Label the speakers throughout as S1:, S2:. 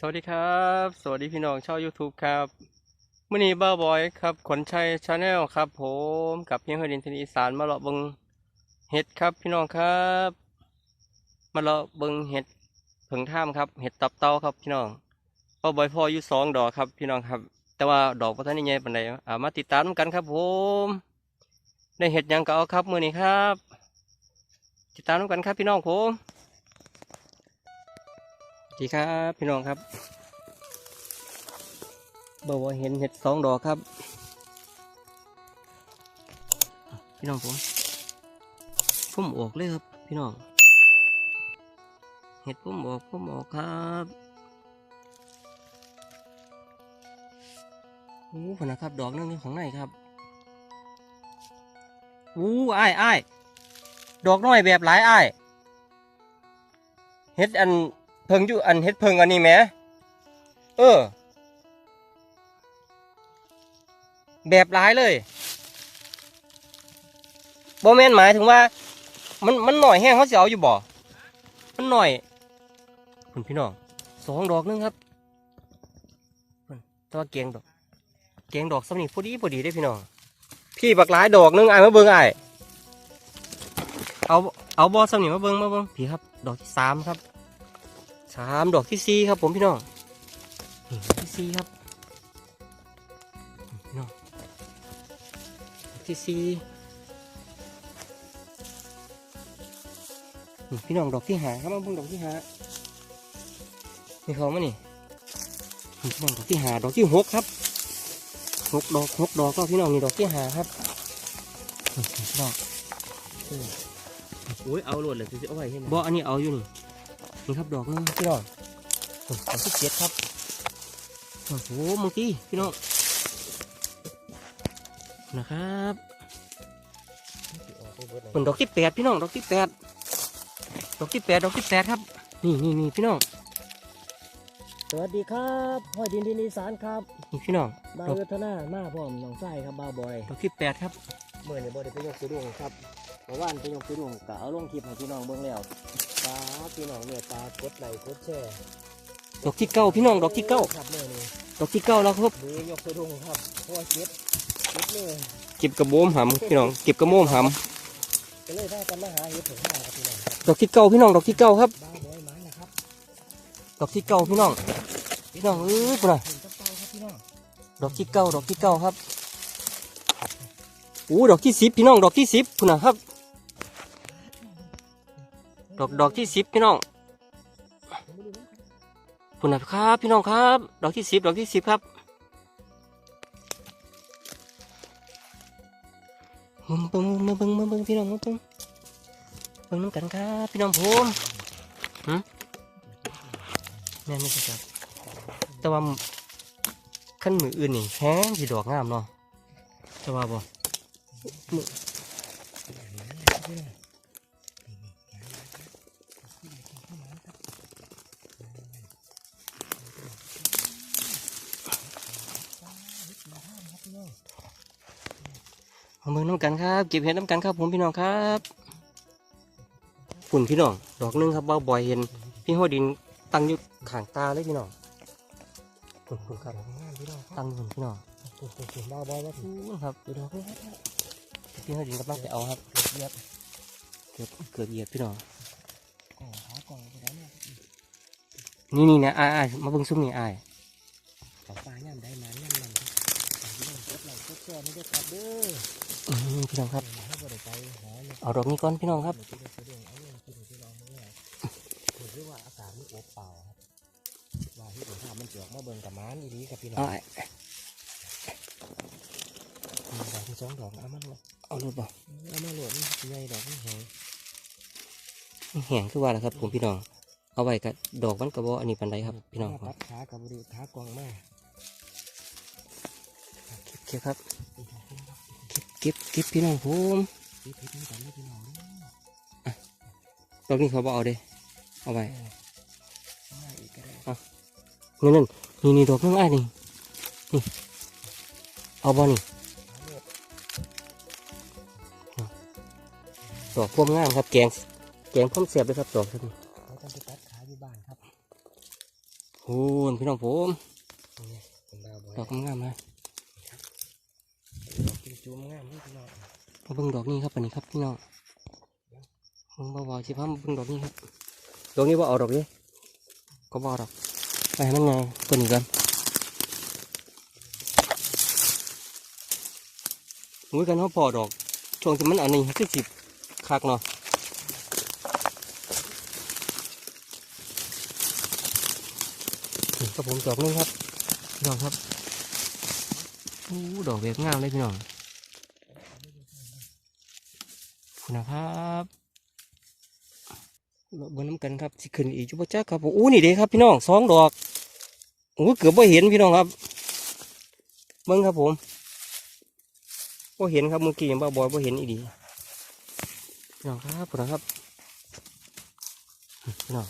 S1: สวัสดีครับ สวัสดีพี่น้องชาว YouTube ครับมื่อนี้บ้าบอยครับ ขนชัยชาแนลครับ ผมกับเพียงเฮดินทนีอีสานมาเลาะเบิงเห็ดครับพี่น้องครับ มาเลาะเบิงเห็ดเผิงท่ามครับ เห็ดตับเต้าครับพี่น้องบ้าบอยพ่ออยู่สองดอกครับ พี่น้องครับ แต่ว่าดอกพระท่านนี่ใหญ่ปานใดอ่ามาติดตามกันครับ ผมได้เห็ดยังก็เอาครับมื่อนี้ครับ ติดตามกันครับพี่น้องผม ดีครับพี่น้องครับบอกว่าเห็นเห็ดสองดอกครับ พี่น้องผมพุ่มออกเลยครับ พี่น้อง เห็ดพุ่มออกพุ่มออกครับโอ้ผนะครับ ดอกนึงนี่ของไหนครับอู้ไอ้ายอ้ดอกน้อยแบบหลายไอ้เห็ดอัน เพิงอยู่อันเห็ดเพิงอันนี้แหมเออ แบบหลายเลยบ่แม่นหมายถึงว่า มันมันหน่อยแห้งเขาสิเอาอยู่บ่ มันหน่อยคุณพี่น้องสองดอกนึงครับแตัวาเกียงดอก เกียงดอกสำนีพอดีพอดีได้พี่น้อง พี่บักหลายดอกนึงไอ้ายมาเบิ่งไอ้ายเอาเอาบอสำนีมาเบิ่งมาเบิ่งพี่ครับ ดอกที่สามครับ สามดอกที่สี่ครับผมพี่น้องนี่ดอกที่สี่ครับพี่น้องดอกที่สี่นี่พี่น้องดอกที่หาครับมาเบิ่งดอกที่หานี่เขามานี่นี่พี่น้องดอกที่หาดอกที่หกครับหกดอกหกดอกก็พี่น้องนี่ดอกที่หาครับนี่พี่น้องเออ
S2: โอ้ยเอาโหลดเลยจะเอาไว้ให้ไหน
S1: บ่อันนี้เอาอยู่นี่ นี่ครับดอกหนึงพี่น้องโอ้ยดอกที่เจ็ดครับโอ้โหมึงตีพี่น้องนะครับเป็นดอกที่แปดพี่น้องดอกที่แปดดอกที่แปดดอกที่แปดครับ นี่นี่นี่พี่น้อง
S2: สวัสดีครับพ่อดินดินอีสานครับ
S1: นี่พี่น้อง
S2: มา
S1: ครับ
S2: เวทนามาพร้อมน้องไส้ครับบ้าวบอย
S1: ดอกที่แปดครับ
S2: เมื่อเนี่ยบ่ได้ไปยกสุดวงครับ เมื่อวานไปยกสุดวงกะเอาลงคลิปให้พี่น้องเบิ่งแล้วตาพี่น้องเนี่ยตากดไลค์กดแชร์
S1: ดอกที่เก้าพี่น้องดอกที่เก้า
S2: ครับเมื่อนี้
S1: ดอกที่เก้าแล้วครับ
S2: ดูยกสุดวงครับเพราะว่าเก็บเก็บเลย
S1: เก็บกระโบมหำพี่น้องเก็บกระโมมห
S2: ก็เลยได้กันมาหาเห็ดถึงห้าครับพี่น้องครับำ
S1: ดอกที่เก้าพี่น้องดอกที่เก้าครับ
S2: บ้าวบอยมานะครับ
S1: ดอกที่เก้าพี่น้องพี่น้องเอ้ยปุ่นน่ะ
S2: ถึงกระเป๋าครับพี่น้อง
S1: ดอกที่เก้าดอกที่เก้าครับโอ้ดอกที่สิบพี่น้องดอกที่สิบพุ่นนะครับ ดอกดอกที่สิบพี่น้องพุ่นะครับ พี่น้องครับ ดอกที่สิบดอกที่สิบครับมาเบิ่งมาเบิ่งมาเบิ่งพี่น้องมาเบิ่งเบิ่งน้ำกันครับพี่น้องผมหืมแม่ไม่ใช่ครับแต่ว่าขั้นมืออื่นนี่แห้งสีดอกงามเนาะจะว่าบ่ มือเอามือน้ำกันครับ เก็บเห็ดน้ำกันครับผมพี่น้องครับฝุ่นพี่น้อง ดอกหนึงครับเบาบ่อยเห็น พี่หัวดินตั้งอยู่ข้างตาเลยพี่น้องฝุ่นฝุ่นครับ
S2: พี่น้อง
S1: ตั้งอยู่พี่น้อง
S2: บ้าวบอยมาถึง
S1: อู้ครับดูดอกนี่ครับพี่ให้ดินกำลังไปเอาครับ
S2: เหยียบ
S1: เกือบเกือบเหยียบพี่น้อง
S2: กล่องหากล่องไปแล้วเนี่
S1: นี่นี่นะอ้ายอ้มาเบิ่งซุ้มนี่อ้าย
S2: ขอปลาย่ำได้มันย่ำมันครับฝากพี่น้อกดไลค์กดแชร์นี่ด้วยครับเด้อ
S1: อื้อหือ พี่น้องครับ
S2: ให้บ่ได้ไปหาเนี่ย
S1: เอาดอกนี้ก่อนพี่น้องครับ
S2: เดี๋ยวจะเรื่องเอาเรื่องที่พี่น้องเมื่อถือได้ว่าอากาศมันอบเปล่าครับว่าที่ผมทำมันเจือกมาเบิ่งกับม้านอีดีกับพี่น้อง
S1: อ้าย
S2: ดอกที่สองดอกเอามาโหลด
S1: เอาลูกบ่
S2: เอามาโหลดนี่ใหญ่ดอกนี่แหง
S1: แห้งคือว่าล่ะครับผมพี่น้องเอาไว้กับดอกมันกระบอกอันนี้ปันไดครับ พี่น้องค
S2: ตั
S1: รับ
S2: ดขากับบริขากองมา
S1: เก็บครับเก็บเก็บเก็บพี่น้องผม
S2: พี่พี่ต้องกันพี่น้องเด้อ
S1: ดอกนี้เขาบอกเอาเด้เอาไว้
S2: เอามาอีกก็ได้
S1: นั่นั่นนี่นี่ดอกนึงอ้นี่นี่เอาบ่นี่
S2: เอาโหลด
S1: อกพวงงามครับแกงแกงพร้อมเสียบเลยครับดอกครับ
S2: เราจะไปตัดขาอยู่บ้านครับ
S1: โอ้ยพี่น้องผม
S2: นี่เป็นดอ
S1: กงามๆเลย
S2: จูมงามนี่พี่น้อง
S1: มาเบิ่งดอกนี้ครับอันนี้ครับพี่น้องเบิ่งเบาๆสิพามาเบิ่งดอกนี้ครับดอกนี้ว่าเอาดอกนี้ก็บ่เอาดอกไปให้มันไงตัวนี้กันอุ้ยกันเขาพอดอกช่วงที่มันอันนี้คือสิบคักเนาะนี่ครับผมดอกนึงครับพี่น้องครับอู้ดอกแบบงามเลยพี่น้อง คุณครับเราเบิ่งน้ำกันครับสิขึ้นอีกจุบจักครับผมอู้นี่เด้ครับพี่น้องสองดอกโอ้เกือบไ่เห็นพี่น้องครับ เบิ่งครับผมไ่เห็นครับเมื่อกี้ยังบ้าบอยไ่เห็นอีดีพี่น้องครับพี่น้องครับพี่น้อง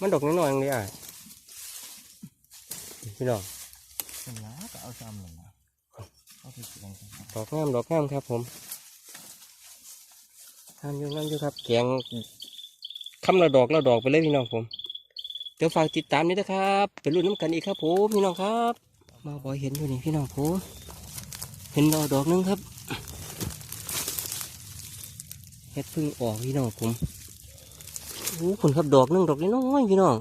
S1: มันดอกน้อยๆอย่างนี้อะ พี่น้อง
S2: เป็นล้าก็เอาซ้ำหนึ่งนะเอาไปเสียงกัน
S1: ดอกงามดอกงามครับผมงามอยู่งามอยู่ครับแกงคำละดอกละดอกไปเลยพี่น้องผมเดี๋ยวฝากติดตามนี้นะครับไปรุ่นน้ำกันอีกครับผมพี่น้องครับ มาบอยเห็นอยู่นี่พี่น้องผมเห็นดอกดอกหนึงครับเฮ็ดเพึ่งออกพี่น้องผมโอ้คุณครับดอกหนึงดอกน้อยๆพี่น้อง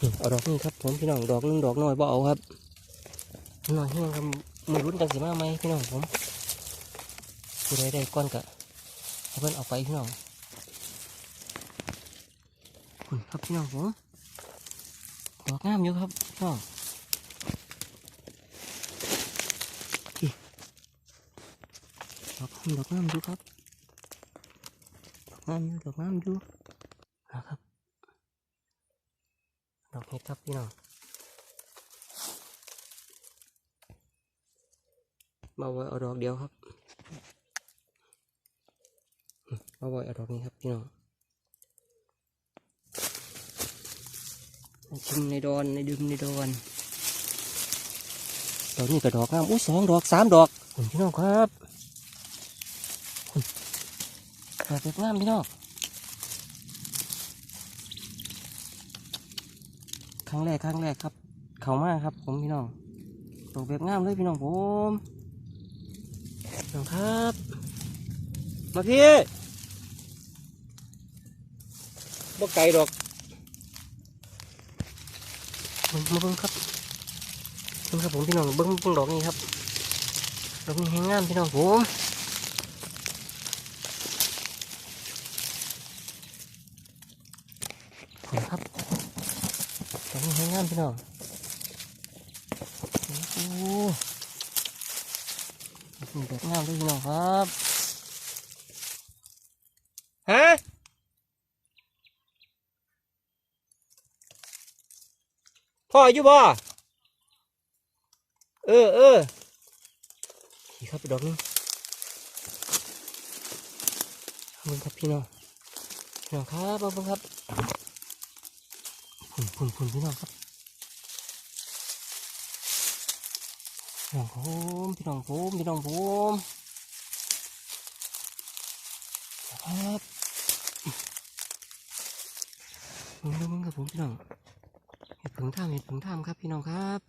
S1: นี่ เอาดอกนี้ครับผมพี่น้องดอกนึงดอกน้อยบ่เอาครับน้อยแห้งครับมือรุ่นกันสิมาไหมพี่น้องผมผู้ใดได้ก้อนกะให้เพิ่อนเอาไปพี่น้องคุณครับพี่น้องผมดอกงามอยู่ครับพี่น้องดอกงามดอกงามอยู่ครับดอกงามอยู่ดอกงามอยู่นะครับ ดอกเห็ดครับพี่น้องมาไว้เอาดอกเดียวครับมาไว้เอาดอกนี้ครับพี่น้องชิมในดอนในดึมในดอนดอกนี้ก็ดอกงามอู้สองดอกสามดอกพี่น้องครับคุณดอกแบบงามพี่น้อง ครั้งแรกครั้งแรกครับ เขามากครับ ผมพี่น้องดอกแบบงามเลยพี่น้องผมพี่น้องครับ มาพี่บ่ไก่ดอกเบิ่งมาเบิ่งครับเบิ่งครับผมพี่น้องเบิ่งเบิ่งดอกนี้ครับดอกนี้แห้งงามพี่น้องผมนี่ครับดอก นี้แห้งามพี่น้องโอ้โหดอกนี้ดอกงามเลยพี่น้องครับฮะพ่ออยู่บ่เออเออนี่ครับดอกนึงมึงครับพี่น้องพี่น้องครับบิ่งครับ พุ่นพุ่นพุ่นพี่น้องครับพี่น้องผมพี่น้องผมพี่น้องผมครับมึงเด้อมึงครับผมพี่น้องเห็ดผงท่ามเห็ดผงท่ามครับพี่น้องครับ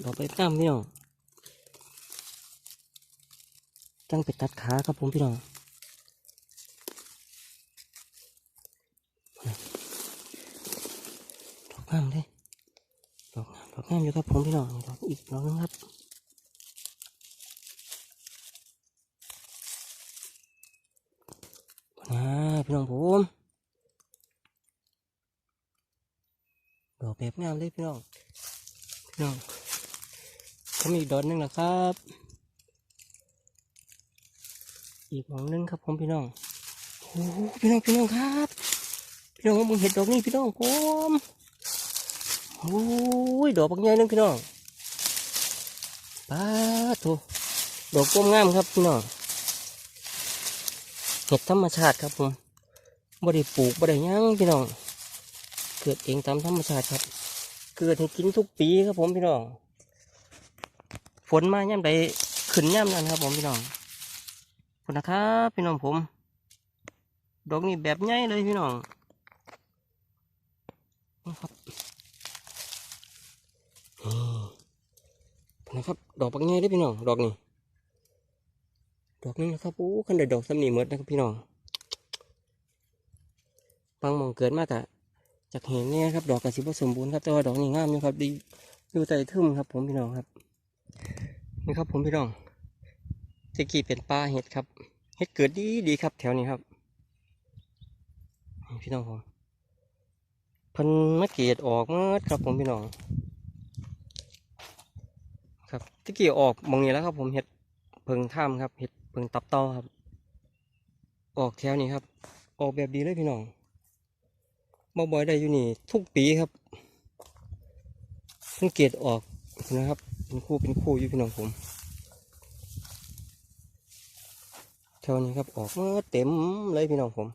S1: เราไปตามพี่น้องจังไปตัดขาครับผมพี่น้องดอก งามเลยดอกงามดอกงามอยู่ครับผมพี่น้องดอกอีกดอกนึงครับอ่าพี่น้องผมดอกแบบงามเลยพี่น้องพี่น้องก็มีอีกดอกนึงนะครับ อีกดอกนึงครับผมพี่น้องโอ้โหพี่น้องพี่น้องครับ พี่น้องมึงเห็นดอกนี้พี่น้องผม โอ้ยดอกบางใหญ่นึงพี่น้องป้าดโถดอกก้มงามครับพี่น้องเห็ดธรรมชาติครับผมบ่ได้ปลูกบ่ได้ยังพี่น้อง เกิดเองตามธรรมชาติครับ เกิดให้กินทุกปีครับผมพี่น้องฝนมาย่ำใดขึ้นย่ำนั้นครับผมพี่น้องขอบคุณนะครับพี่น้องผม ดอกนี้แบบใหญ่เลยพี่น้องนะครับ นะครับ ดอกบางใหญ่ด้พี่น้องดอกนี้ดอกนี้นะครับโอ้ขันได้ดอกสำนีหมดนะครับพี่น้องบางมองเกิดมากอะจากเห็นเนี่ยครับดอกกระสิบสมบูรณ์ครับแต่ว่าดอกนี้งามอยู่ครับดีอยู่ใจทึ่มครับ ผมพี่น้องครับนี่ครับ ผมพี่น้องตะกี้เป็นปลาเห็ดครับเห็ดเกิดดีดีครับ แถวนี้ครับพี่น้องผมพันมะเกดออกเมื่อครับผมพี่น้อง ครับตะกี้ออกมองนี้แล้วครับ ผมเห็ดเพิงถ้ำครับเห็ดเพิงตับเต้าครับ ออกแถวนี้ครับ ออกแบบดีเลยพี่น้องบ่บ่อยได้อยู่นี่ ทุกปีครับสังเกตออกนะครับ เป็นคู่เป็นคู่อยู่พี่น้องผมแถวนี้ครับออกมาเต็มเลยพี่น้องผม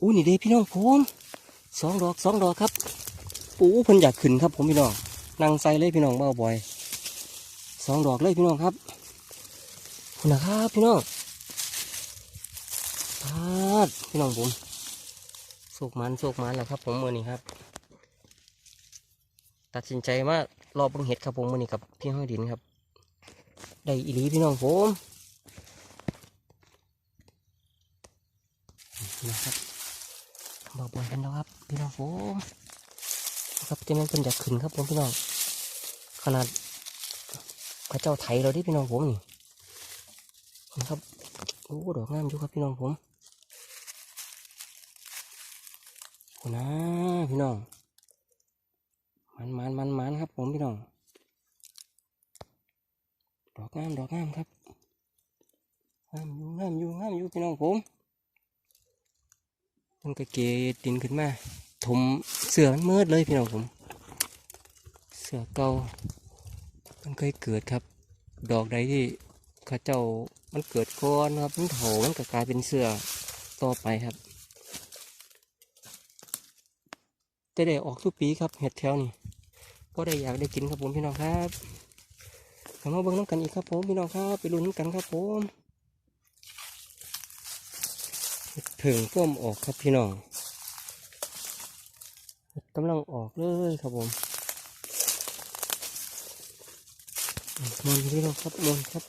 S1: อู้นี่เด้พี่น้องผมสองดอกสองดอกครับปูเพิ่นอยากขึ้นครับผมพี่น้อง นั่งใส่เลยพี่น้องเบาบ่อยสองดอกเลยพี่น้องครับคุณนะครับพี่น้องพาดพี่น้องผมโศกมันโศกมันแหละครับ ผมมือนี้ครับ ตัดสินใจมารอบบังเห็ดครับผมมือนี้กับพี่ห้อยดินครับ ได้อีหลีพี่น้องผมนะครับบอกบอยกันแล้วครับพี่น้องผม ครับจะนั้นเป็นอยากขึ้นครับผมพี่น้อง ขนาดพระเจ้าไทยเราดิพี่น้องผมนี่นะครับโอ้ดอกงามอยู่ครับพี่น้องผมโอ้นะพี่น้องมันมันมันมันครับ ผมพี่น้อง ดอกงามดอกงามครับงามอยู่งามอยู่งามอยู่พี่น้องผมมันก็เกยดินขึ้นมา ถมเสือมันมืดเลยพี่น้องผม เสือเก่ามันเคยเกิดครับ ดอกใดที่ข้าเจ้ามันเกิดก้อนครับมันโถมันก็กลายเป็นเสือต่อไปครับจะได้ออกทุกปีครับเห็ดแถวนี่ก็ได้อยากได้กินครับผมพี่น้องครับกลับมาเบิ่งน้ำกันอีกครับผมพี่น้องครับไปลุ้นกันครับผมเห็ดเผิงป้อมออกครับพี่น้อง กำลังออกเลยครับผมมอนพี่น้องครับมอนครับ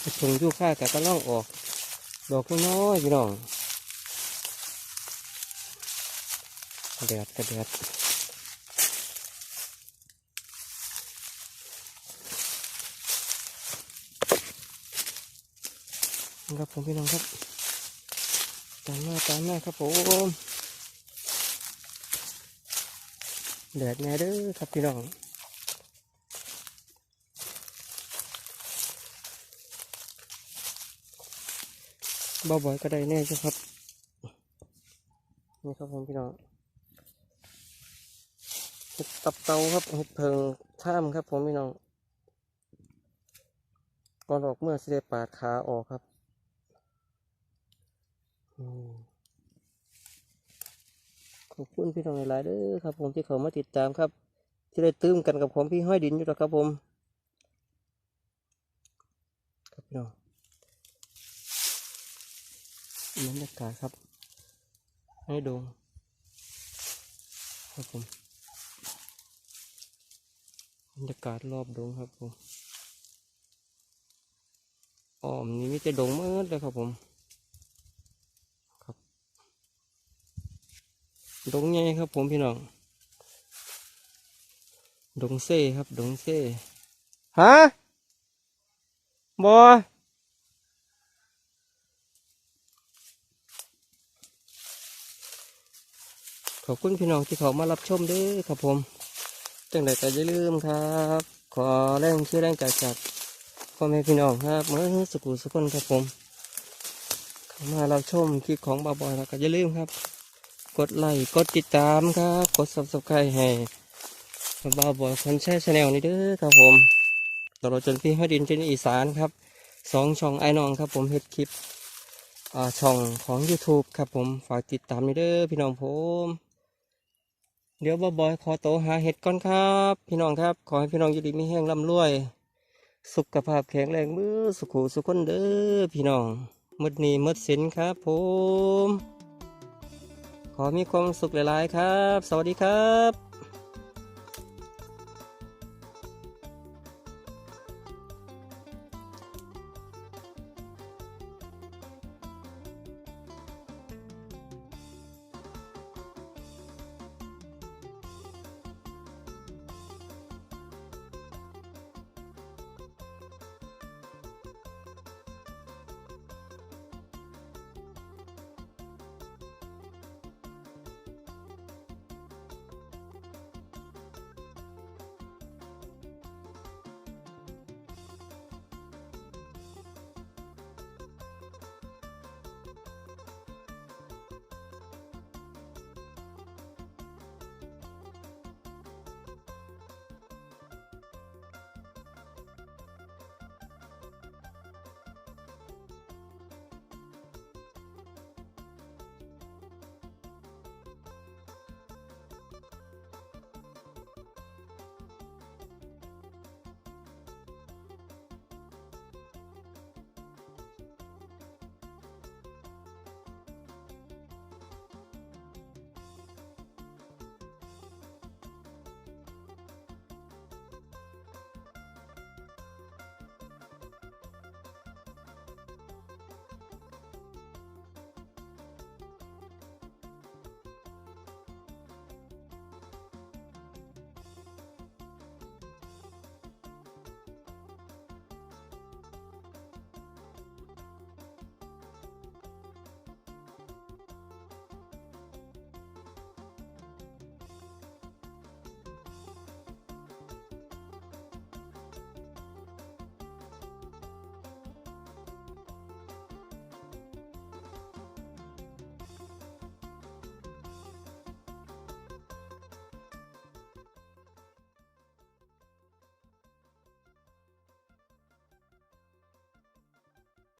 S1: เห็ดเผิงยูค่ากับกำลังออก ดอกน้อยพี่น้องแดดกระแดดครับผมพี่น้องครับตามหน้าตามหน้าครับผม แดดแน่เด้อครับพี่น้องบ่บ่อยก็ได้แน่ใช่ครับนี่ครับผมพี่น้องเห็ดตับเตาครับเห็ดเพิงท่ามครับผมพี่น้องก่อนออกเมื่อสิได้ปาดขาออกครับ อืม ขอบคุณพี่น้องหลายๆเด้อครับ ผมที่เขามาติดตามครับ ที่ได้ตื้มกันกับผมพี่ห้อยดินอยู่แล้วครับผมครับพี่น้องบรรยากาศครับให้ดูครับผมบรรยากาศรอบดงครับผมอ้อมนี่มีแต่ดงมืดเลยครับผม ครับ ดงใหญ่ครับ ผมพี่น้อง ดงเซ่ครับ ดงเซ่ฮะบอขอบคุณพี่น้องที่เขามารับชมด้วยครับผมจังใดก็อย่าลืมครับ ขอแรงชื่อแรงใจจากพ่อแม่พี่น้องครับเมื่อสกุลสกุลครับผม เข้ามาเราชมคลิปของบาบอยแล้วก็อย่าลืมครับ กดไลค์กดติดตามครับ กด subscribe ให้บาบอยคนแช่ชาแนลนี้เด้อครับผมตลอดจนพี่ให้ดินเจนอีสานครับสองช่องไอ้น้องครับผมเฮ็ดคลิปช่องของ YouTube ครับผมฝากติดตามด้วยเด้อพี่น้องผม เดี๋ยวบ่บอยขอโตวหาเห็ดก่อนครับ พี่น้องครับ ขอให้พี่น้องอยู่ดีมีแห้งร่ำรวย สุขภาพแข็งแรงมือสุขุสุขคนเด้อพี่น้องมืดนีมืดสินครับผม ขอมีความสุขหลาย ๆ ครับ สวัสดีครับ